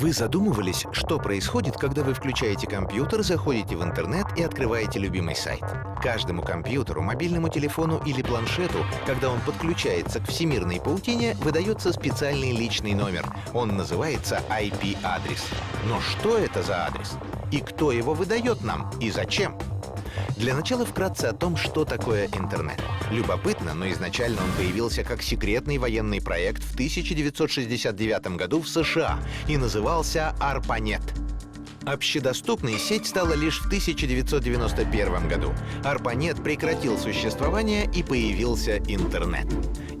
Вы задумывались, что происходит, когда вы включаете компьютер, заходите в интернет и открываете любимый сайт? Каждому компьютеру, мобильному телефону или планшету, когда он подключается к всемирной паутине, выдается специальный личный номер. Он называется IP-адрес. Но что это за адрес? И кто его выдает нам? И зачем? Для начала вкратце о том, что такое интернет. Любопытно, но изначально он появился как секретный военный проект в 1969 году в США и назывался ARPANET. Общедоступной сеть стала лишь в 1991 году. ARPANET прекратил существование и появился интернет.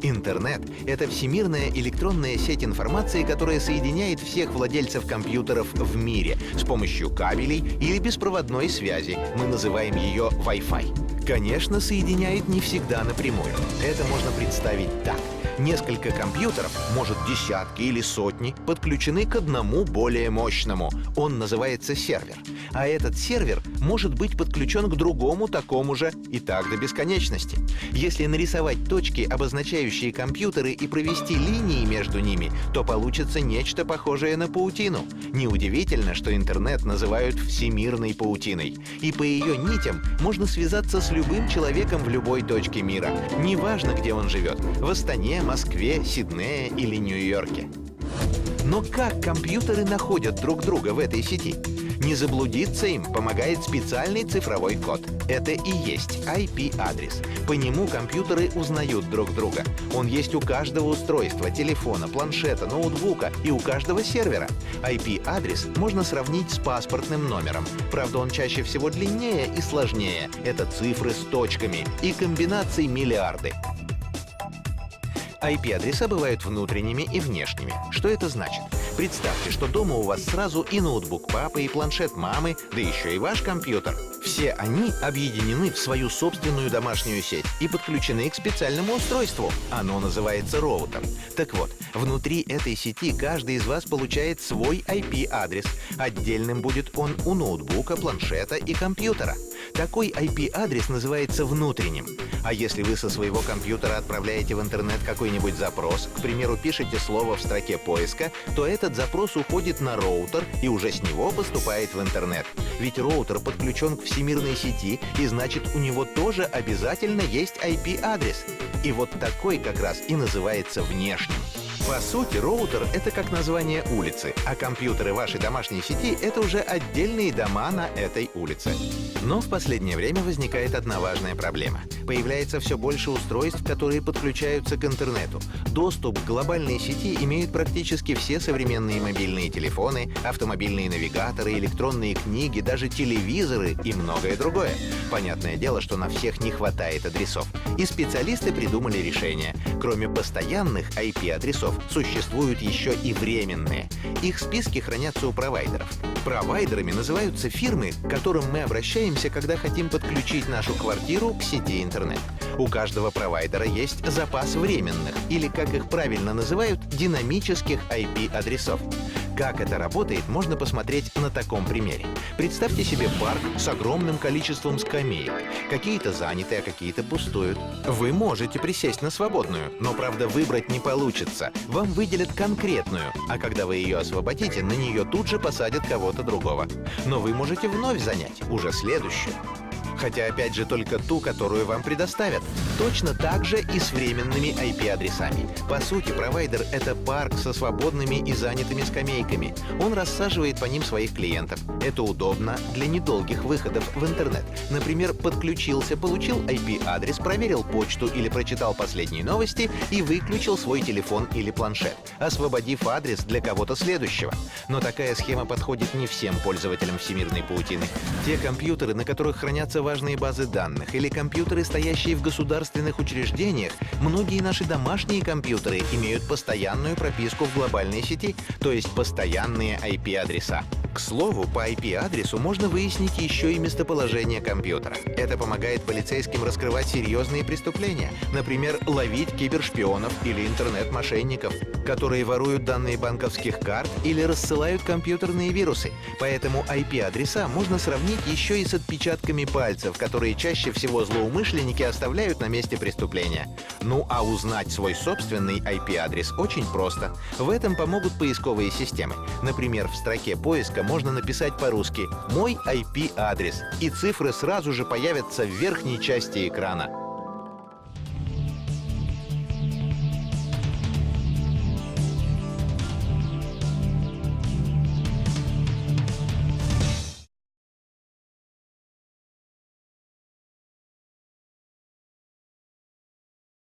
Интернет — это всемирная электронная сеть информации, которая соединяет всех владельцев компьютеров в мире с помощью кабелей или беспроводной связи. Мы называем ее Wi-Fi. Конечно, соединяет не всегда напрямую. Это можно представить так. Несколько компьютеров, может десятки или сотни, подключены к одному более мощному. Он называется сервер. А этот сервер может быть подключен к другому такому же и так до бесконечности. Если нарисовать точки, обозначающие компьютеры, и провести линии между ними, то получится нечто похожее на паутину. Неудивительно, что интернет называют всемирной паутиной. И по ее нитям можно связаться с любым человеком в любой точке мира. Неважно, где он живет — в Астане, Москве, Сиднее или Нью-Йорке. Но как компьютеры находят друг друга в этой сети? Не заблудиться им помогает специальный цифровой код. Это и есть IP-адрес. По нему компьютеры узнают друг друга. Он есть у каждого устройства, телефона, планшета, ноутбука и у каждого сервера. IP-адрес можно сравнить с паспортным номером. Правда, он чаще всего длиннее и сложнее. Это цифры с точками и комбинаций миллиарды. IP-адреса бывают внутренними и внешними. Что это значит? Представьте, что дома у вас сразу и ноутбук папы, и планшет мамы, да еще и ваш компьютер. Все они объединены в свою собственную домашнюю сеть и подключены к специальному устройству. Оно называется роутер. Так вот, внутри этой сети каждый из вас получает свой IP-адрес. Отдельным будет он у ноутбука, планшета и компьютера. Такой IP-адрес называется внутренним. А если вы со своего компьютера отправляете в интернет какой-нибудь запрос, к примеру, пишете слово в строке поиска, то этот запрос уходит на роутер и уже с него поступает в интернет. Ведь роутер подключен к всемирной сети, и значит у него тоже обязательно есть IP-адрес. И вот такой как раз и называется внешним. По сути, роутер — это как название улицы, а компьютеры вашей домашней сети — это уже отдельные дома на этой улице. Но в последнее время возникает одна важная проблема. Появляется все больше устройств, которые подключаются к интернету. Доступ к глобальной сети имеют практически все современные мобильные телефоны, автомобильные навигаторы, электронные книги, даже телевизоры и многое другое. Понятное дело, что на всех не хватает адресов. И специалисты придумали решение. Кроме постоянных IP-адресов, существуют еще и временные. Их списки хранятся у провайдеров. Провайдерами называются фирмы, к которым мы обращаемся, когда хотим подключить нашу квартиру к сети интернет. У каждого провайдера есть запас временных, или, как их правильно называют, динамических IP-адресов. Как это работает, можно посмотреть на таком примере. Представьте себе парк с огромным количеством скамеек. Какие-то заняты, а какие-то пустуют. Вы можете присесть на свободную, но, правда, выбрать не получится. Вам выделят конкретную, а когда вы ее освободите, на нее тут же посадят кого-то другого. Но вы можете вновь занять, уже следующую хотя опять же только ту, которую вам предоставят. Точно так же и с временными IP-адресами. По сути, провайдер — это парк со свободными и занятыми скамейками. Он рассаживает по ним своих клиентов. Это удобно для недолгих выходов в интернет. Например, подключился, получил IP-адрес, проверил почту или прочитал последние новости и выключил свой телефон или планшет, освободив адрес для кого-то следующего. Но такая схема подходит не всем пользователям всемирной паутины. Те компьютеры, на которых хранятся важные базы данных или компьютеры, стоящие в государственных учреждениях, многие наши домашние компьютеры имеют постоянную прописку в глобальной сети, то есть постоянные IP-адреса. К слову, по IP-адресу можно выяснить еще и местоположение компьютера. Это помогает полицейским раскрывать серьезные преступления, например, ловить кибершпионов или интернет-мошенников, которые воруют данные банковских карт или рассылают компьютерные вирусы. Поэтому IP-адреса можно сравнить еще и с отпечатками пальцев, которые чаще всего злоумышленники оставляют на месте преступления. Ну а узнать свой собственный IP-адрес очень просто. В этом помогут поисковые системы. Например, в строке поиска можно написать по-русски «Мой IP-адрес», и цифры сразу же появятся в верхней части экрана.